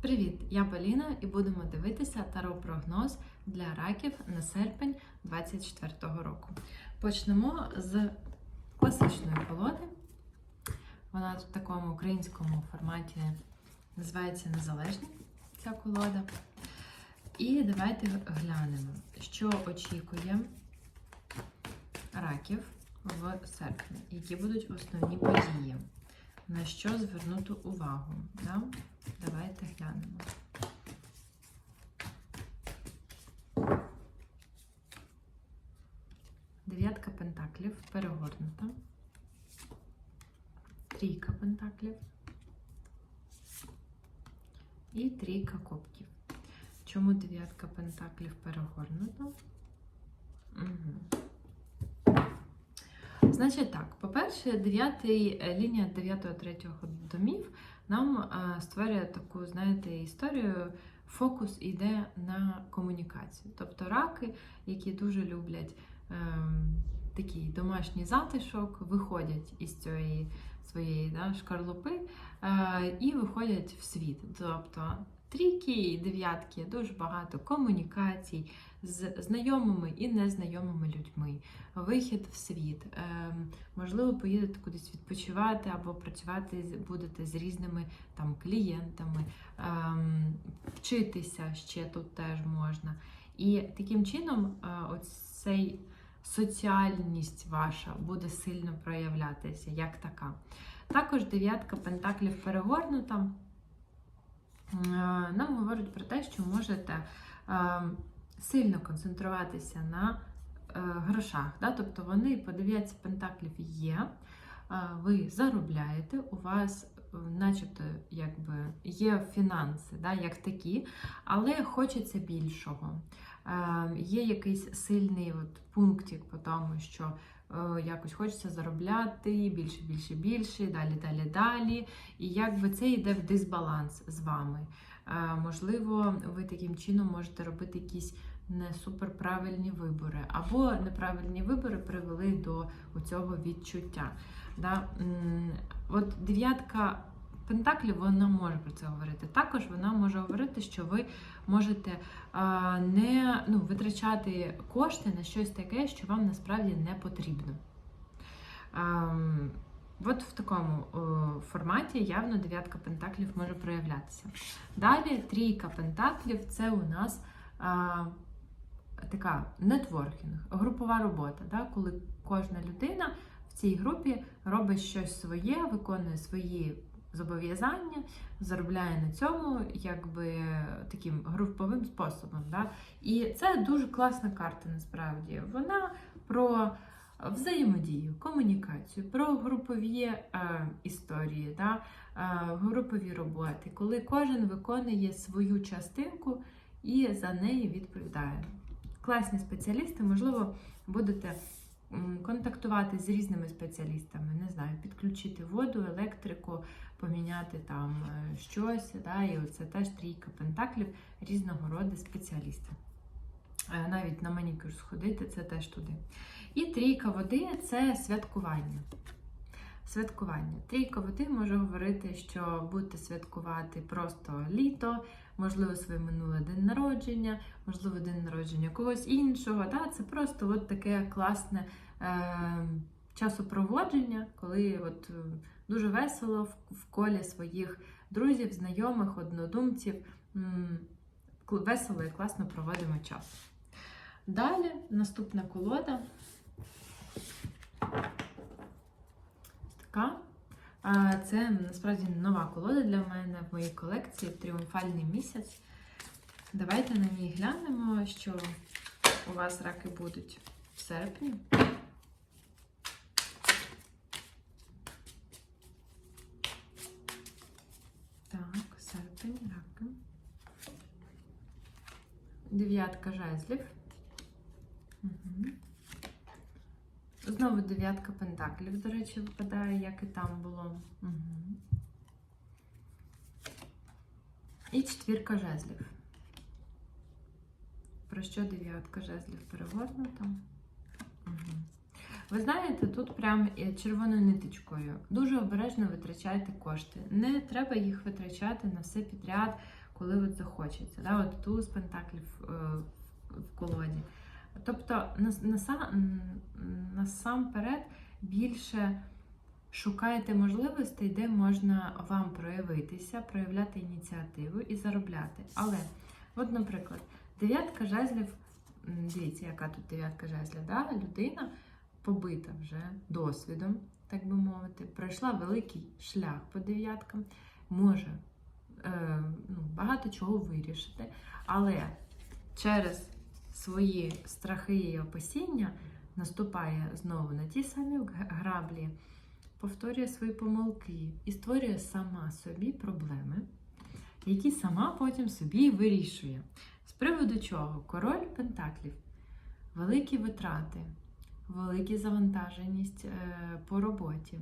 Привіт! Я Поліна і будемо дивитися таро-прогноз для раків на серпень 2024 року. Почнемо з класичної колоди. Вона в такому українському форматі називається Незалежні ця колода. І давайте глянемо, що очікує раків в серпні, які будуть основні події, на що звернути увагу. Да? Давайте глянемо. Дев'ятка пентаклів перегорнута. Трійка пентаклів. І трійка кубків. Чому дев'ятка пентаклів перегорнута? Угу. Значить так, по-перше, е, лінія 9-3 домів нам е, створює таку, знаєте, історію. Фокус йде на комунікацію. Тобто раки, які дуже люблять е, такий домашній затишок, виходять із цієї своєї да, шкарлупи е, і виходять в світ. Тобто трійки і дев'ятки дуже багато комунікацій з знайомими і незнайомими людьми, вихід в світ. Е, можливо, поїдете кудись відпочивати або працювати будете з різними там клієнтами, е, вчитися ще тут теж можна. І таким чином е, оцей соціальність ваша буде сильно проявлятися, як така. Також дев'ятка пентаклів перегорнута. Е, Нам говорить про те, що можете е, сильно концентруватися на е, грошах. Да? Тобто вони по дев'ятці пентаклів є, ви заробляєте, у вас е, начебто якби є фінанси, да, як такі, але хочеться більшого. Е, Є якийсь сильний от пунктик по тому, що якось хочеться заробляти більше, більше, більше, далі, далі, далі. І якби це йде в дисбаланс з вами. Можливо, ви таким чином можете робити якісь не суперправильні вибори, або неправильні вибори привели до цього відчуття. Да? От дев'ятка пентаклів вона може про це говорити. Також вона може говорити, що ви можете не ну, витрачати кошти на щось таке, що вам насправді не потрібно. От в такому о, форматі явно дев'ятка пентаклів може проявлятися. Далі трійка пентаклів це у нас а, така нетворкінг, групова робота, да? коли кожна людина в цій групі робить щось своє, виконує свої зобов'язання, заробляє на цьому якби таким груповим способом. Да? І це дуже класна карта насправді. Вона про взаємодію, комунікацію, про групові е, історії, да? е, групові роботи, коли кожен виконує свою частинку і за неї відповідає. Класні спеціалісти, можливо, будете контактувати з різними спеціалістами, не знаю, підключити воду, електрику, поміняти там е, щось. Да? І оце теж трійка пентаклів різного роду спеціалісти. Е, Навіть на манікюр сходити, це теж туди. І трійка води це святкування. Святкування. Трійка води може говорити, що будете святкувати просто літо, можливо, своє минуле день народження, можливо, день народження когось іншого. Да? Це просто от таке класне е, часопроводження, коли от, е, дуже весело в, колі своїх друзів, знайомих, однодумців. Весело і класно проводимо час. Далі наступна колода. Така. Це насправді нова колода для мене в моїй колекції Тріумфальний місяць. Давайте на ній глянемо, що у вас раки будуть в серпні. Так, серпень, раки. Дев'ятка жезлів. Угу. Знову дев'ятка пентаклів, до речі, випадає, як і там було. Угу. І четвірка жезлів. Про що дев'ятка жезлів перегорнута? Угу. Ви знаєте, тут прям червоною ниточкою. Дуже обережно витрачайте кошти. Не треба їх витрачати на все підряд, коли от захочеться. Да? От туз пентаклів е, в колоді. Тобто, насамперед більше шукайте можливостей, де можна вам проявитися, проявляти ініціативу і заробляти. Але, от, наприклад, дев'ятка жезлів, дивіться, яка тут дев'ятка жезлів, да? людина побита вже досвідом, так би мовити, пройшла великий шлях по дев'яткам, може е, ну, багато чого вирішити, але через свої страхи і опасіння наступає знову на ті самі граблі, повторює свої помилки і створює сама собі проблеми, які сама потім собі вирішує. З приводу чого? Король Пентаклів, великі витрати, велика завантаженість е, по роботі.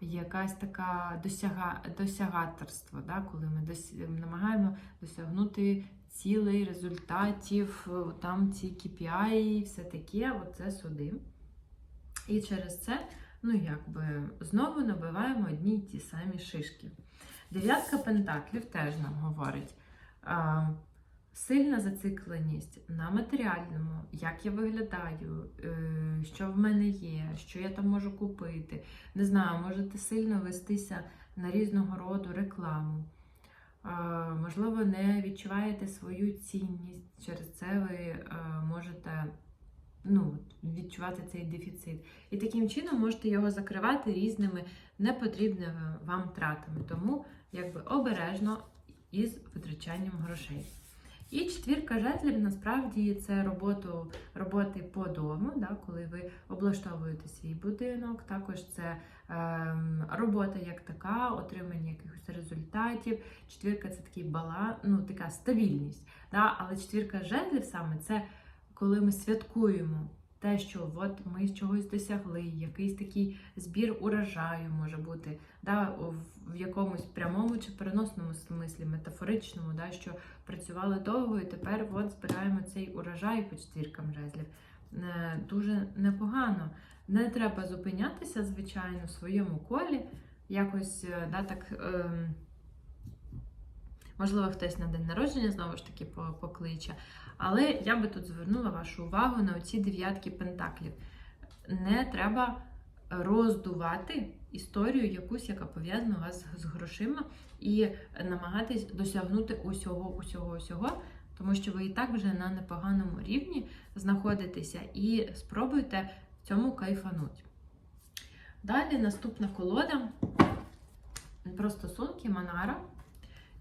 Якась така досяга, досягаторство, да, коли ми дос, намагаємо досягнути цілей, результатів, е, там ці KPI, все таке, оце суди. І через це, ну якби, знову набиваємо одні й ті самі шишки. Дев'ятка пентаклів теж нам говорить. Сильна зацикленість на матеріальному, як я виглядаю, е, що в мене є, що я там можу купити. Не знаю, можете сильно вестися на різного роду рекламу. Можливо, не відчуваєте свою цінність, через це ви можете ну, відчувати цей дефіцит. І таким чином можете його закривати різними непотрібними вам тратами. Тому якби обережно із витрачанням грошей. І четвірка жезлів насправді це роботу, роботи по дому, да, коли ви облаштовуєте свій будинок. Також це е, робота як така, отримання якихось результатів. Четвірка це такий баланс, ну така стабільність. Да? Але четвірка жезлів саме це коли ми святкуємо те, що от ми чогось досягли, якийсь такий збір урожаю може бути, да, в- якомусь прямому чи переносному смислі, метафоричному, да, що працювали довго, і тепер от збираємо цей урожай по четвіркам жезлів. Е, Дуже непогано. Не треба зупинятися, звичайно, в своєму колі. Якось е, да, так. ем, Можливо, хтось на день народження знову ж таки по- покличе. Але я би тут звернула вашу увагу на оці дев'ятки пентаклів. Не треба роздувати історію якусь, яка пов'язана у вас з грошима, і намагатись досягнути усього, усього, усього, тому що ви і так вже на непоганому рівні знаходитеся і спробуйте в цьому кайфануть. Далі наступна колода про стосунки Манара.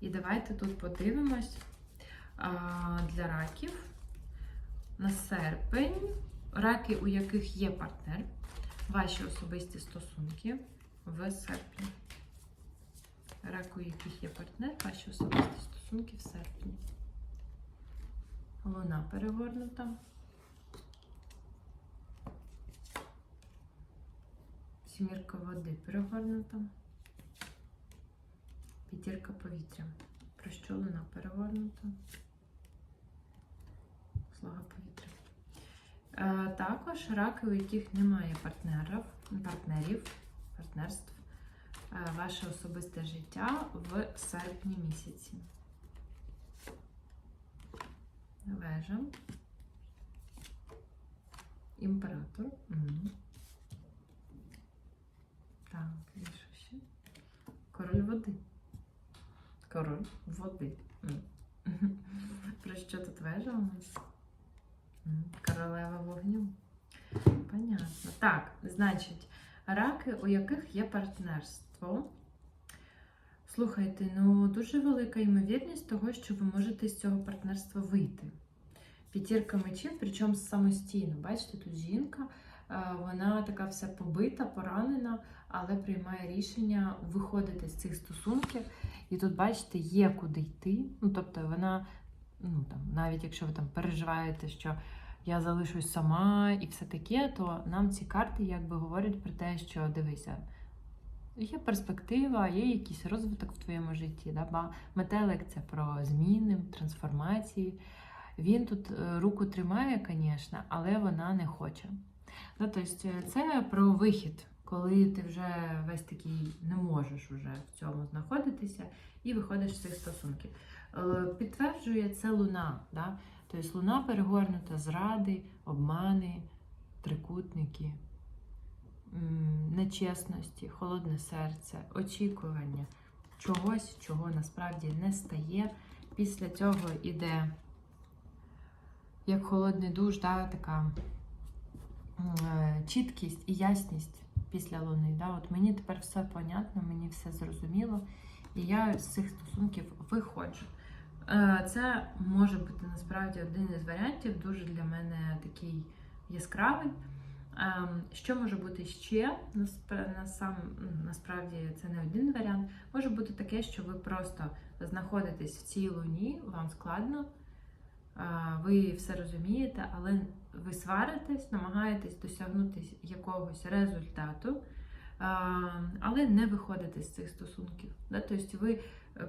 І давайте тут подивимось для раків на серпень. Раки, у яких є партнер, ваші особисті стосунки в серпні. Раки, у яких є партнер, ваші особисті стосунки в серпні. Луна перегорнута. Сімірка води перегорнута. П'ятірка повітря. Про що луна перегорнута? Слуга повітря. Е, також раки, у яких немає партнерів, партнерів, партнерств, е, ваше особисте життя в серпні місяці. Вежа. Імператор. Мгм. Так, і що ще? Король води. Король води. Про що тут вежа у нас? Королева вогню. Понятно. Так, значить, раки, у яких є партнерство. Слухайте, ну дуже велика ймовірність того, що ви можете з цього партнерства вийти. П'ятірка мечів, причому самостійно. Бачите, тут жінка, е, вона така вся побита, поранена, але приймає рішення виходити з цих стосунків. І тут, бачите, є куди йти. Ну, тобто вона, ну там, навіть якщо ви там переживаєте, що я залишусь сама і все таке, то нам ці карти якби говорять про те, що дивися, є перспектива, є якийсь розвиток в твоєму житті. Да? Метелик це про зміни, трансформації. Він тут е, руку тримає, звісно, але вона не хоче. Ну, тобто це про вихід коли ти вже весь такий не можеш уже в цьому знаходитися і виходиш з цих стосунків. Е, Підтверджує це луна. Да? Тобто луна перегорнута зради, обмани, трикутники, нечесності, холодне серце, очікування чогось, чого насправді не стає. Після цього іде як холодний душ, да, така е, чіткість і ясність після луни. Да? От мені тепер все понятно, мені все зрозуміло, і я з цих стосунків виходжу. Е, Це може бути насправді один із варіантів, дуже для мене такий яскравий. Ем, Що може бути ще? Насправді це не один варіант. Може бути таке, що ви просто знаходитесь в цій луні, вам складно, ви все розумієте, але ви сваритесь, намагаєтесь досягнути якогось результату, але не виходите з цих стосунків. Тобто ви е,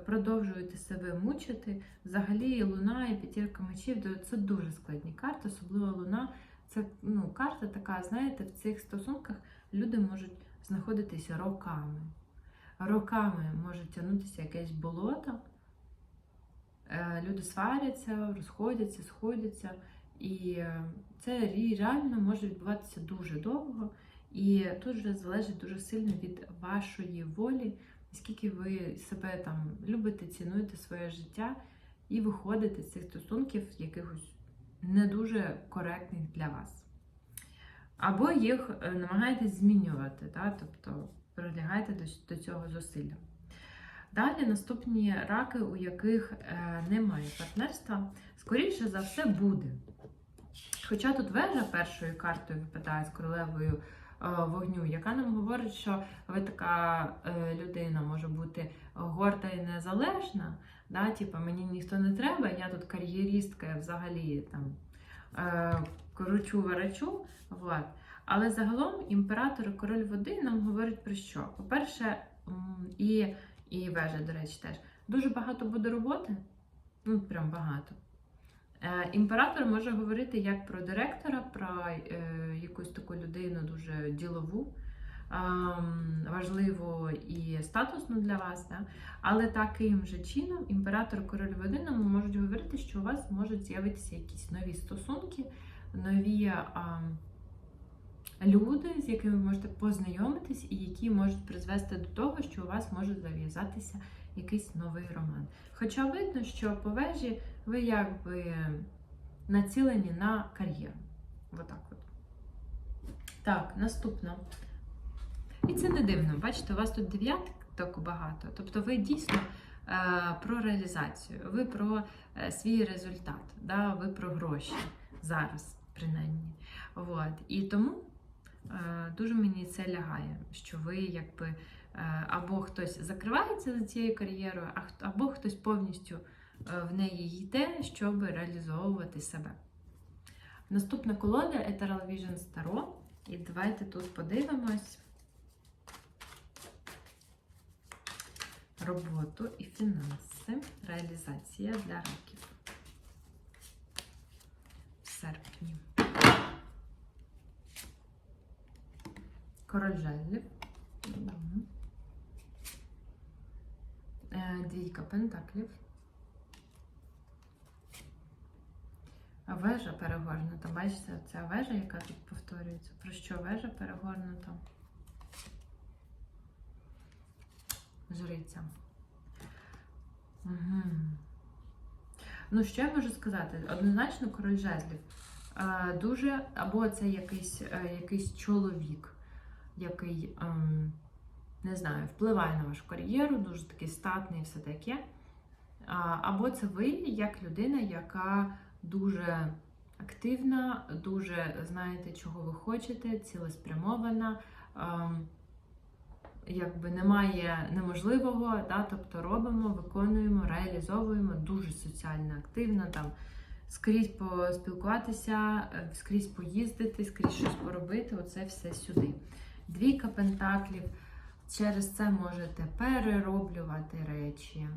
продовжуєте себе мучити. Взагалі, луна і п'ятірка мечів це дуже складні карти, особливо луна. Це ну, карта така, знаєте, в цих стосунках люди можуть знаходитися роками. Роками може тягнутися якесь болото. Е, Люди сваряться, розходяться, сходяться. І е, це реально може відбуватися дуже довго. І тут вже залежить дуже сильно від вашої волі, наскільки ви себе там любите, цінуєте своє життя і виходите з цих стосунків якихось не дуже коректних для вас. Або їх е, намагаєтесь змінювати, да? тобто прилягаєте до, до цього зусилля. Далі наступні раки, у яких е, немає партнерства, скоріше за все буде. Хоча тут вежа першою картою випадає з королевою вогню, яка нам говорить, що ви така е, людина може бути горда і незалежна, да? типу, мені ніхто не треба, я тут кар'єристка, взагалі там е, кручу веречу. Вот. Але загалом імператор і король води нам говорить про що? По-перше, і, і вежа, до речі, теж дуже багато буде роботи. Ну, прям багато. Е, Імператор може говорити як про директора, про е, якусь таку людину дуже ділову, ем, важливу і статусну для вас. Да? Але таким же чином імператор король води можуть говорити, що у вас можуть з'явитися якісь нові стосунки, нові ем, люди, з якими ви можете познайомитись, і які можуть призвести до того, що у вас може зав'язатися якийсь новий роман. Хоча видно, що по вежі ви якби націлені на кар'єру. Отак от. Так, наступно. І це не дивно. Бачите, у вас тут дев'яток багато. Тобто ви дійсно е, про реалізацію, ви про е, свій результат, да? ви про гроші зараз, принаймні. От. І тому е, дуже мені це лягає, що ви якби або хтось закривається за цією кар'єрою, або хтось повністю е, в неї йде, щоб реалізовувати себе. Наступна колода Ethereal Vision Tarot. І давайте тут подивимось роботу і фінанси. Реалізація для раків в серпні. Король жезлів. Двійка пентаклів. Вежа перегорнута. Бачите, ця вежа, яка тут повторюється. Про що вежа перегорнута? Жриця. Угу. Ну, що я можу сказати? Однозначно, король жезлів. Дуже, або це якийсь, е, якийсь чоловік, який, ем, не знаю, впливає на вашу кар'єру, дуже такий статний і все таке. Або це ви як людина, яка дуже активна, дуже знаєте, чого ви хочете, цілеспрямована. ем, Якби немає неможливого, да, тобто робимо, виконуємо, реалізовуємо, дуже соціально активна, там скрізь поспілкуватися, е, скрізь поїздити, скрізь щось поробити, оце все сюди. Двійка пентаклів. Через це можете перероблювати речі,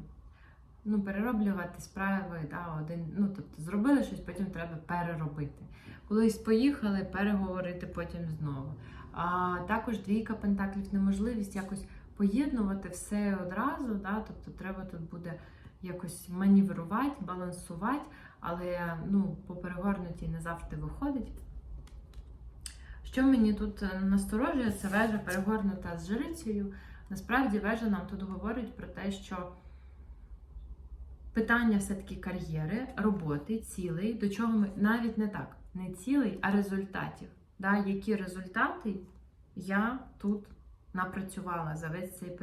ну, перероблювати справи, да, один, ну, тобто зробили щось, потім треба переробити. Колись поїхали, переговорити потім знову. А також двійка пентаклів неможливість якось поєднувати все одразу. Да? Тобто треба тут буде якось маніврувати, балансувати, але ну, по перегорнутій не завжди виходить. Що мені тут е, насторожує, це вежа перегорнута з жрицею. Насправді вежа нам тут говорить про те, що питання все-таки кар'єри, роботи, цілей, до чого ми навіть не так, не цілей, а результатів. Да? Які результати я тут напрацювала за весь цей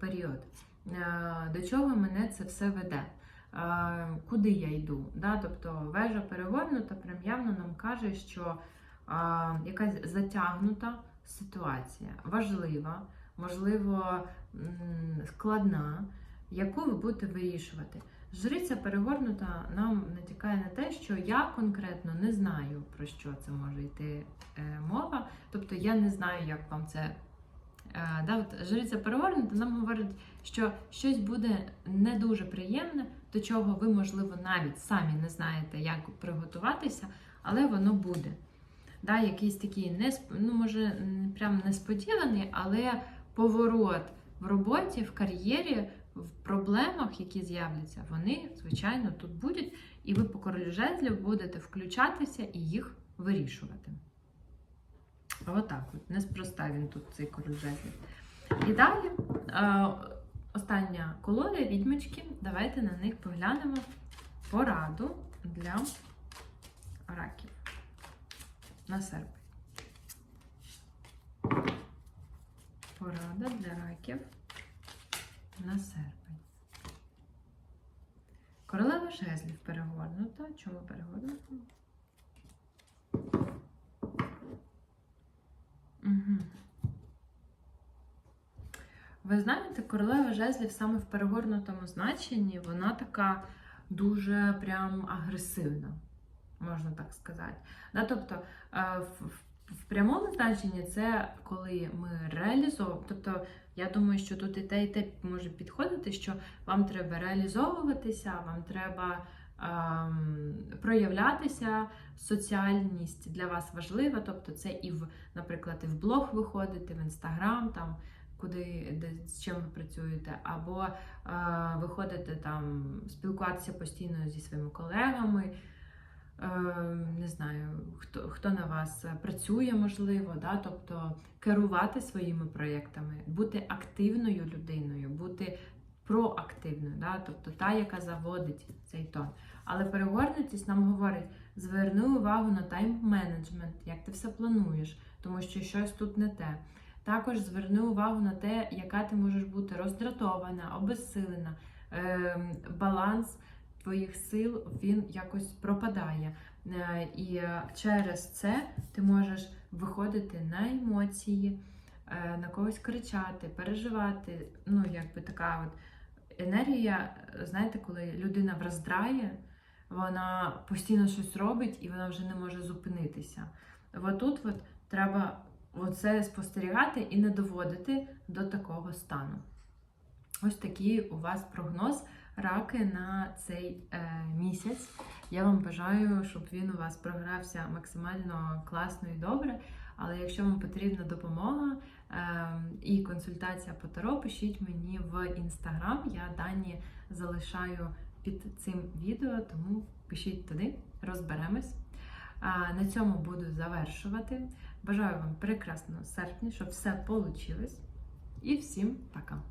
період? Е, До чого мене це все веде? Е, Куди я йду? Да? Тобто вежа перегорнута прям явно нам каже, що якась затягнута ситуація, важлива, можливо, складна, яку ви будете вирішувати. Жриця перегорнута нам натякає на те, що я конкретно не знаю, про що це може йти е, мова. Тобто я не знаю, як вам це. Е, да, от жриця перегорнута нам говорить, що щось буде не дуже приємне, до чого ви, можливо, навіть самі не знаєте, як приготуватися, але воно буде. Да, якийсь такий несп... ну, може, не прям несподіваний, але поворот в роботі, в кар'єрі, в проблемах, які з'являться, вони, звичайно, тут будуть, і ви по королю жезлів будете включатися і їх вирішувати. Отак от, неспроста він тут, цей король жезлів. І далі, е, остання колода, відьмочки, давайте на них поглянемо пораду для раків на серпень. Порада для раків на серпень. Королева жезлів перегорнута. Чому перегорнута? Угу. Ви знаєте, королева жезлів саме в перегорнутому значенні, вона така дуже прям агресивна, можна так сказати. Да, тобто е, в, прямому значенні це коли ми реалізовуємо. Тобто, я думаю, що тут і те, і те може підходити, що вам треба реалізовуватися, вам треба ем, проявлятися, соціальність для вас важлива. Тобто, це і в, наприклад, і в блог виходити, в інстаграм, там. Куди де з чим ви працюєте, або е, виходите там спілкуватися постійно зі своїми колегами, не знаю, хто, хто на вас працює, можливо, да? тобто керувати своїми проєктами, бути активною людиною, бути проактивною, да? тобто та, яка заводить цей тон. Але перегорнутість нам говорить: зверни увагу на тайм-менеджмент, як ти все плануєш, тому що щось тут не те. Також зверни увагу на те, яка ти можеш бути роздратована, обезсилена. Ем, баланс твоїх сил він якось пропадає. Е, І через це ти можеш виходити на емоції, е, на когось кричати, переживати. Ну, якби така от енергія, знаєте, коли людина враздрає, вона постійно щось робить і вона вже не може зупинитися. От тут от треба оце спостерігати і не доводити до такого стану. Ось такий у вас прогноз раки на цей е, місяць. Я вам бажаю, щоб він у вас програвся максимально класно і добре. Але якщо вам потрібна допомога е, і консультація по таро, пишіть мені в інстаграм. Я дані залишаю під цим відео, тому пишіть туди, розберемось. А, на цьому буду завершувати. Бажаю вам прекрасного серпня, щоб все вийшло. І всім пока!